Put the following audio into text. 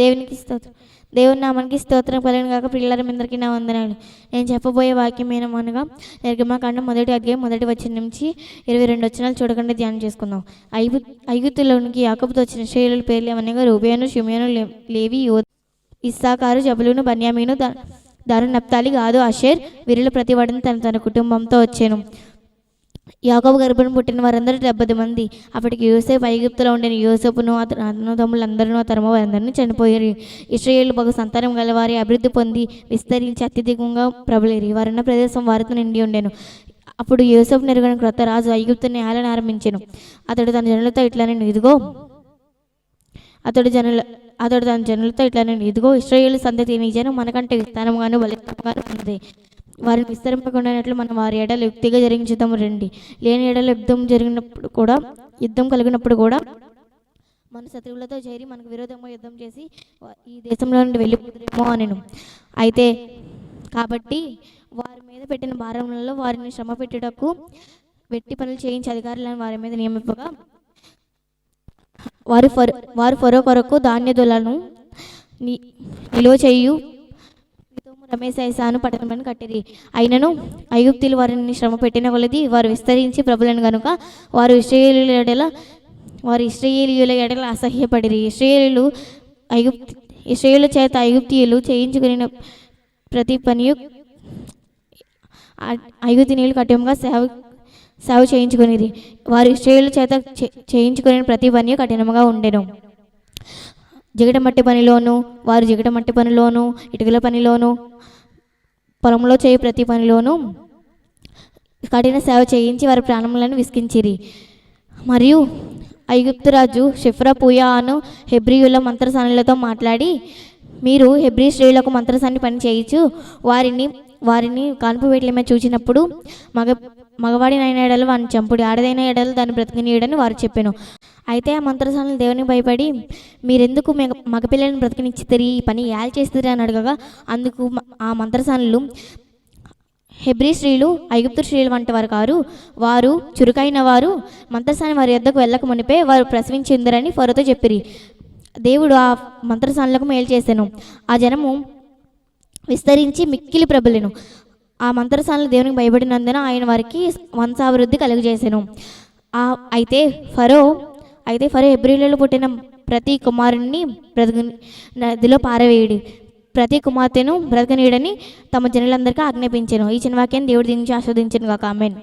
దేవునికి స్తోత్రం. దేవుని నామానికి స్తోత్రం కలిగిన కాక పిల్లల పిల్లలందరికీ నా వందనాలు. నేను చెప్పబోయే వాక్యం ఏమనగా నిర్గమాకాండం మొదటి అధ్యాయం మొదటి వచ్చిన నుంచి ఇరవై రెండు వచనాలు చూడకుండా ధ్యానం చేసుకుందాం. ఐగు ఐగుతులోనికి యాకపుతో వచ్చిన శ్రేయుల పేర్లు ఏమనగా రూబేను షిమియోను లేవి యో ఇస్సాకారు జబులును బన్యామీను దారు నప్తాలి గాదు అషేర్ వీరిలో ప్రతివాడిని తన తన కుటుంబంతో వచ్చాను. యాకోబు గర్భం పుట్టిన వారందరూ డెబ్బది మంది. అప్పటికి యోసేపు ఐగుప్తులో ఉండిన యోసేపును అతను అన్నదమ్ములందరూ తరమ వారందరినీ చనిపోయారు. ఇస్రాయేల్ బహు సంతానం గలవారి అభివృద్ధి పొంది విస్తరించి అత్యధికంగా ప్రబలేరు వారున్న ప్రదేశం వారితో నిండి ఉండేను. అప్పుడు యోసేపు నెరగిన క్రొత్త రాజు ఐగుప్తుని ఏలను ఆరంభించాను. అతడు తన జనులతో ఇట్లా నేను ఇదిగో. అతడు జనుల అతడు తన జనులతో ఇట్లా నేను ఇదిగో. ఇస్రాయేల్ సంతతి నీ మనకంటే విస్తారంగాను బలిష్టంగాను ఉంది. వారిని విస్తరింపకుండానట్లు మనం వారి ఎడలు యుక్తిగా జరిగించుదాము రండి. లేని ఎడలు యుద్ధం జరిగినప్పుడు కూడా యుద్ధం కలిగినప్పుడు కూడా మన శత్రువులతో చేరి మనకు విరోధంగా యుద్ధం చేసి ఈ దేశంలో నుండి వెళ్ళిపోదురేమో అనెను. అయితే కాబట్టి వారి మీద పెట్టిన భారములలో వారిని శ్రమ పెట్టుటకు వెట్టి పనులు చేయించి అధికారులను వారి మీద నియమింపగా వారు ఫర్ వారు ఫరో కొరకు ధాన్యదులను ని- నిలువ చేయు రమేశ్ ఐసాను పట్టణమని కట్టిరి. అయినను ఐగుప్తులు వారిని శ్రమ పెట్టిన కొలది వారు విస్తరించి ప్రభులను గనుక వారు ఇస్రాయేలీల ఎడల వారు ఇస్రాయేలీయుల ఎడల అసహ్యపడిరి. ఇస్రాయేలీలు ఐగుప్తి ఇస్రాయేలు చేత ఐగుప్తీయులు చేయించుకుని ప్రతి పనియు ఐగుప్తి నీళ్ళు కఠినంగా సేవ సేవ చేయించుకునేది వారు ఇస్రాయేలు చేత చేయించుకునే ప్రతి పని కఠినంగా ఉండెను. జిగటమట్టి పనిలోను వారు జిగటమట్టి పనిలోను ఇటుకల పనిలోను పొలంలో చేయు ప్రతి పనిలోను కఠిన సేవ చేయించి వారి ప్రాణములను విసికించిరి మరియు ఐగుప్తురాజు షిఫ్రా పూయా అను హెబ్రియుల మంత్రసానులతో మాట్లాడి మీరు హెబ్రీ స్త్రీలకు మంత్రసాన్ని పని చేయించు వారిని వారిని కాన్పు వేట్లమే చూచినప్పుడు మగ మగవాడినైన ఎడలు వాని చంపుడి ఆడదైన ఎడలు దాన్ని బ్రతికినీయడని వారు చెప్పాను. అయితే ఆ మంత్రసానులు దేవునికి భయపడి మీరెందుకు మగ మగపిల్లని బ్రతికినిచ్చితిరి? ఈ పని యాల్ చేస్తుంది అని అడగగా అందుకు ఆ మంత్రసానులు హెబ్రీ స్త్రీలు ఐగుప్తు స్త్రీలు వంటి వారు కారు. వారు చురుకైన వారు. మంత్రసాని వారి యొద్దకు వెళ్ళక మునిపే వారు ప్రసవించిందరని ఫరోతో చెప్పిరి. దేవుడు ఆ మంత్రసానులకు మేలు చేశాను ఆ జనము విస్తరించి మిక్కిలి ప్రబలెను. ఆ మంత్రసానులు దేవునికి భయపడినందున ఆయన వారికి వంశాభివృద్ధి కలుగజేశాను ఆ అయితే ఫరో అయితే ఫరో ఎబ్రిలలో పుట్టిన ప్రతి కుమారుణ్ణి బ్రతుకు నదిలో పారవేయుడి. ప్రతి కుమార్తెను బ్రతకనీయడని తమ జనులందరికీ ఆజ్ఞాపించాను. ఈ చిన్న వాక్యాన్ని దేవుడు దీనికి ఆస్వాదించను కాక ఆమెను.